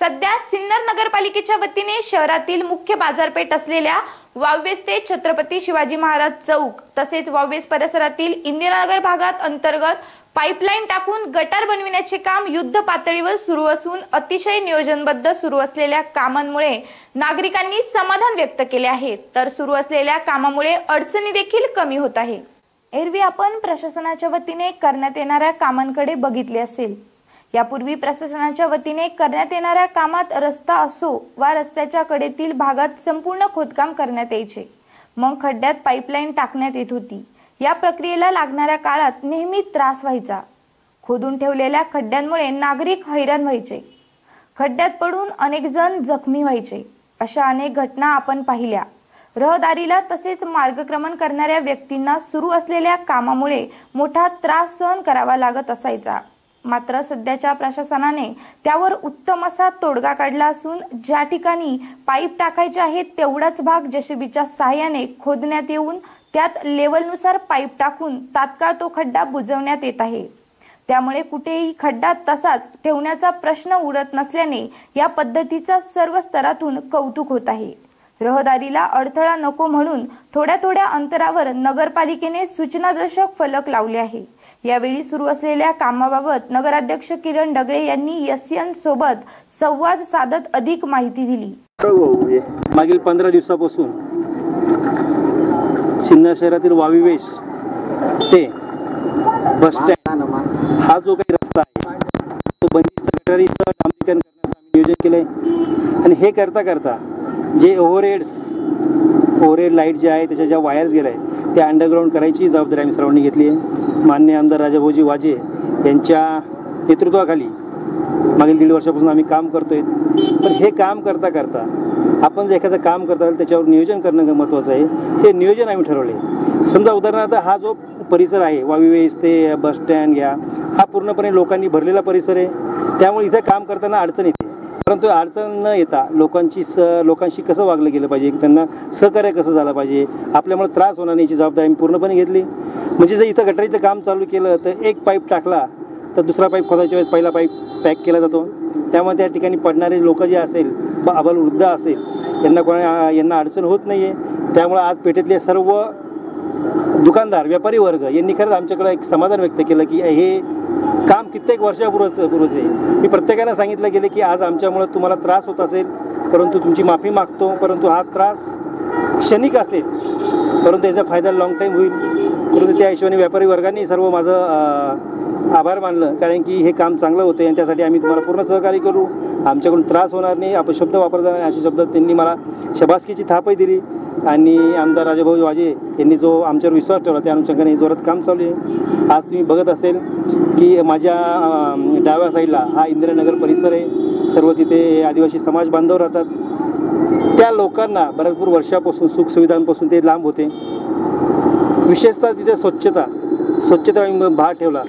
सध्या सिन्नर नगरपालिकेच्या वतीने शहरातील मुख्य बाजारपेठ असलेल्या वावेस ते छत्रपती शिवाजी महाराज चौक तसेच वावेस परिसरातील इंदिरानगर भागात अंतर्गत पाईपलाईन टाकून गटार बनविण्याचे काम युद्ध पातळीवर सुरू असून अतिशय नियोजनबद्ध सुरू असलेल्या कामांमुळे नागरिकांनी समाधान व्यक्त केले आहे. तर सुरू असलेल्या कामामुळे अडचणी देखील कमी होत आहे. एरवी आपण प्रशासनाच्या वतीने करण्यात येणाऱ्या कामांकडे बघितले असेल. यापूर्वी प्रशासनाच्या वतीने करण्यात येणाऱ्या कामात रस्ता असो वा रस्त्याच्या कडेतील भागात संपूर्ण खोदकाम करण्यात यायचे. मग खड्ड्यात पाईपलाईन टाकण्यात येत होती. या प्रक्रियेला लागणाऱ्या काळात नेहमी त्रास व्हायचा. खोदून ठेवलेल्या खड्ड्यांमुळे नागरिक हैराण व्हायचे. खड्ड्यात पडून अनेक जण जखमी व्हायचे. अशा अनेक घटना आपण पाहिल्या. रहदारीला तसेच मार्गक्रमण करणाऱ्या व्यक्तींना सुरू असलेल्या कामामुळे मोठा त्रास सहन करावा लागत असायचा. मात्र सध्याच्या प्रशासनाने त्यावर उत्तम असा तोडगा काढला असून ज्या ठिकाणी पाईप टाकायचे आहेत तेवढाच भाग जेसीबीच्या सहाय्याने खोदण्यात येऊन त्यात लेवलनुसार पाईप टाकून तात्काळ तो खड्डा बुजवण्यात येत आहे. त्यामुळे कुठेही खड्डा तसाच ठेवण्याचा प्रश्न उडत नसल्याने या पद्धतीचा सर्व स्तरातून कौतुक होत आहे. रहदारीला अडथळा नको म्हणून थोड्या थोड्या अंतरावर नगरपालिकेने सूचनादर्शक फलक लावले आहे. यावेळी सुरू असलेल्या कामाबाबत नगराध्यक्ष किरण डगळे यांनी एस सोबत संवाद साधत अधिक माहिती दिली. मागील पंधरा दिवसापासून सिन्नर शहरातील वाविवेश ते बस स्टँड हा जो काही रस्ता आहे तो बंदिस्त गटारीचं डांबरीकरण करण्याचं नियोजन केलं आहे आणि हे करता करता जे ओव्हरहेड्स ओव्हरहेड लाइट जे आहे त्याच्या ज्या वायर्स गेल्या आहेत त्या अंडरग्राऊंड करायची जबाबदारी आम्ही सर्वांनी घेतली आहे. मान्य आमदार राजाभाऊजी वाजे यांच्या नेतृत्वाखाली मागील दीड वर्षापासून आम्ही काम करतोय. पण हे काम करता करता आपण जर एखादं काम करता त्याच्यावर नियोजन करणं महत्त्वाचं आहे. ते नियोजन आम्ही ठरवले समजा उदाहरणार्थ हा जो परिसर आहे वावीवेस ते बस स्टँड घ्या हा पूर्णपणे लोकांनी भरलेला परिसर आहे. त्यामुळे इथं काम करताना अडचण येते. परंतु अडचण न येता लोकांची स लोकांशी कसं वागलं गेलं पाहिजे? त्यांना सहकार्य कसं झालं पाहिजे? आपल्यामुळे त्रास होणार नाही याची जबाबदारी आम्ही पूर्णपणे घेतली. म्हणजे जर इथं गटारीचं काम चालू केलं तर एक पाईप टाकला तर दुसरा पाईप खोदायच्या वेळेस पहिला पाईप पॅक केला जातो. त्यामुळे त्या ठिकाणी पडणारे लोक जे असेल ब अबल वृद्ध असेल यांना कोणा यांना अडचण होत नाही आहे त्यामुळं आज पेठेतले सर्व दुकानदार व्यापारी वर्ग यांनी खरंच आमच्याकडे एक समाधान व्यक्त केलं की हे काम कित्येक वर्षापूर्वच पूर्वच. आहे मी प्रत्येकानं सांगितलं गेले की आज आमच्यामुळं तुम्हाला त्रास होत असेल परंतु तुमची माफी मागतो परंतु हा त्रास क्षणिक असेल परंतु याचा फायदा लाँग टाईम होईल. परंतु त्या हिशोबाने व्यापारी वर्गाने सर्व माझं आभार मानलं. कारण की हे काम चांगलं होतं आणि त्यासाठी आम्ही तुम्हाला पूर्ण सहकार्य करू. आमच्याकडून त्रास होणार नाही आपण शब्द वापरणार नाही असे शब्द त्यांनी मला शबासकीची थापही दिली. आणि आमदार राजाभाऊ वाजे यांनी जो आमच्यावर विश्वास ठेवला त्या अनुषंगाने जोरात काम चालू आहे. आज तुम्ही बघत असेल की माझ्या डाव्या साईडला हा इंदिरानगर परिसर आहे. सर्व तिथे आदिवासी समाज बांधव राहतात. त्या लोकांना भरपूर वर्षापासून सुखसुविधांपासून ते लांब होते. विशेषतः तिथे स्वच्छता स्वच्छता भाग भार ठेवला.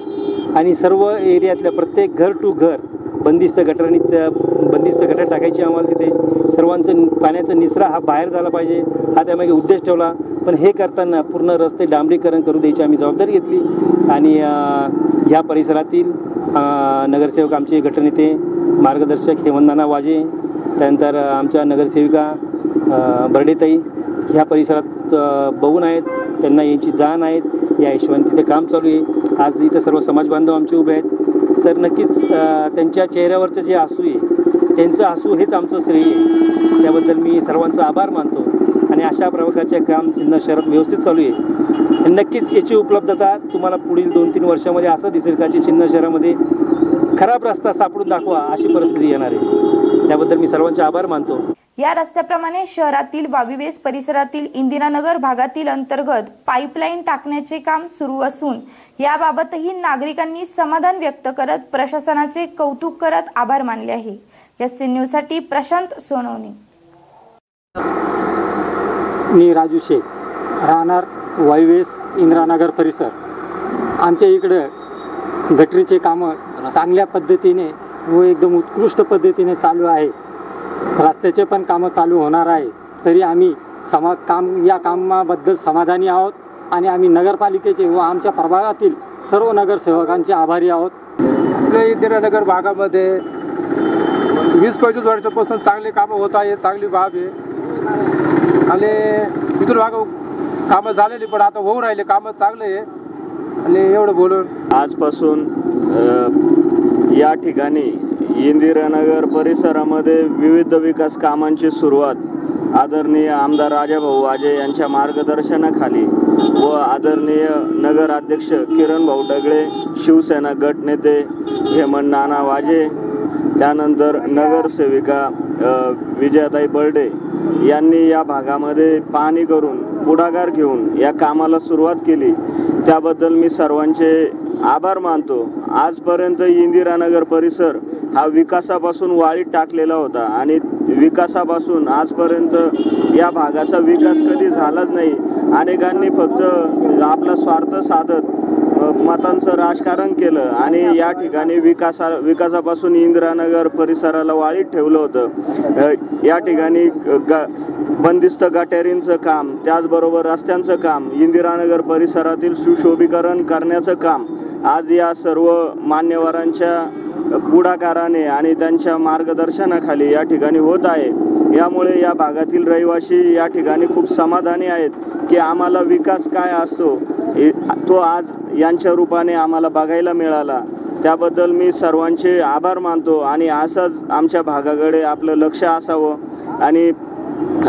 आणि सर्व एरियातल्या प्रत्येक घर टू घर बंदिस्त गटारांनी त्या बंदिस्त गटार टाकायची आम्हाला तिथे. सर्वांचं पाण्याचा निचरा हा बाहेर झाला पाहिजे. हा त्यामागे उद्देश ठेवला. पण हे करताना पूर्ण रस्ते डांबरीकरण करू द्यायची आम्ही जबाबदारी घेतली. आणि ह्या परिसरातील नगरसेवक आमचे गटनेते मार्गदर्शक हेमंतनाना वाजे त्यानंतर आमच्या नगरसेविका बर्डेताई ह्या परिसरात बघून आहेत. त्यांना यांची जाण आहेत. या हिशोबाने तिथे काम चालू आहे. आज इथं सर्व समाज बांधव आमचे उभे आहेत. तर नक्कीच त्यांच्या चेहऱ्यावरचं जे आसू आहे त्यांचं आसू हेच आमचं श्रेय आहे. त्याबद्दल मी सर्वांचा आभार मानतो आणि अशा प्रकारचे काम सिन्नर शहरात व्यवस्थित चालू आहे. नक्कीच याची उपलब्धता तुम्हाला पुढील दोन तीन वर्षामध्ये असं दिसेल का की सिन्नर शहरामध्ये खराब रस्ता सापडून दाखवा अशी परिस्थिती येणार आहे. त्याबद्दल मी सर्वांचे आभार मानतो. या रस्त्याप्रमाणे शहरातील वाविवेस परिसरातील इंदिरानगर भागातील अंतर्गत पाईपलाईन टाकण्याचे काम सुरू असून याबाबतही नागरिकांनी समाधान व्यक्त करत प्रशासनाचे कौतुक करत आभार मानले आहे. एस सी न्यूजसाठी प्रशांत सोनवणे. मी राजू शेख राहणार वायवेस इंदिरानगर परिसर. आमच्या इकडं गटरीचे कामं चांगल्या पद्धतीने व एकदम उत्कृष्ट पद्धतीने चालू आहे. रस्त्याचे पण कामं चालू होणार आहे. तरी आम्ही समा काम या कामाबद्दल समाधानी आहोत आणि आम्ही नगरपालिकेचे व आमच्या प्रभागातील सर्व नगरसेवकांचे आभारी आहोत. आपल्या इंदिरानगर भागामध्ये वीस पंचवीस वर्षापासून चांगली कामं होत आहे चांगली बाब आहे. आणि इथून मागं कामं झालेली पण आता होऊ राहिले कामं चांगले आहे. आणि एवढं बोलून आजपासून या ठिकाणी इंदिरानगर परिसरामध्ये विविध विकास कामांची सुरुवात आदरणीय आमदार राजाभाऊ वाजे यांच्या मार्गदर्शनाखाली व आदरणीय नगराध्यक्ष किरण भाऊ डगळे शिवसेना गटनेते हेमंत नाना वाजे त्यानंतर नगरसेविका विजयाताई बर्डे यांनी या भागामध्ये पाहणी करून पुढाकार घेऊन या कामाला सुरुवात केली. त्याबद्दल मी सर्वांचे आभार मानतो. आजपर्यंत इंदिरानगर परिसर हा विकासापासून वाळीत टाकलेला होता आणि विकासापासून आजपर्यंत या भागाचा विकास कधी झालाच नाही. अनेकांनी फक्त आपला स्वार्थ साधत मतांचं राजकारण केलं आणि या ठिकाणी विकासा विकासापासून इंदिरानगर परिसराला वाळीत ठेवलं होतं. या ठिकाणी ग बंदिस्त गटारींचं काम त्याचबरोबर रस्त्यांचं काम इंदिरानगर परिसरातील सुशोभीकरण करण्याचं काम आज या सर्व मान्यवरांच्या पुढाकाराने आणि त्यांच्या मार्गदर्शनाखाली या ठिकाणी होत आहे. यामुळे या भागातील रहिवासी या ठिकाणी खूप समाधानी आहेत की आम्हाला विकास काय असतो तो आज यांच्या रूपाने आम्हाला बघायला मिळाला. त्याबद्दल मी सर्वांचे आभार मानतो आणि असंच आमच्या भागाकडे आपलं लक्ष असावं आणि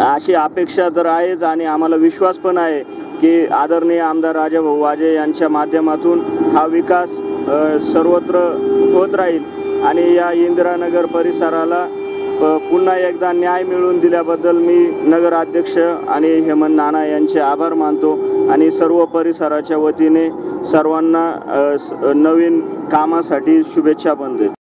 अशी अपेक्षा तर आहेच आणि आम्हाला विश्वास पण आहे की आदरणीय आमदार राजाभाऊ वाजे यांच्या माध्यमातून हा विकास सर्वत्र होत राहील. आणि या इंदिरानगर परिसराला पुन्हा एकदा न्याय मिळवून दिल्याबद्दल मी नगराध्यक्ष आणि हेमंत नाना यांचे आभार मानतो. आणि सर्व परिसराच्या वतीने सर्वांना स- नवीन कामासाठी शुभेच्छा पण देतो.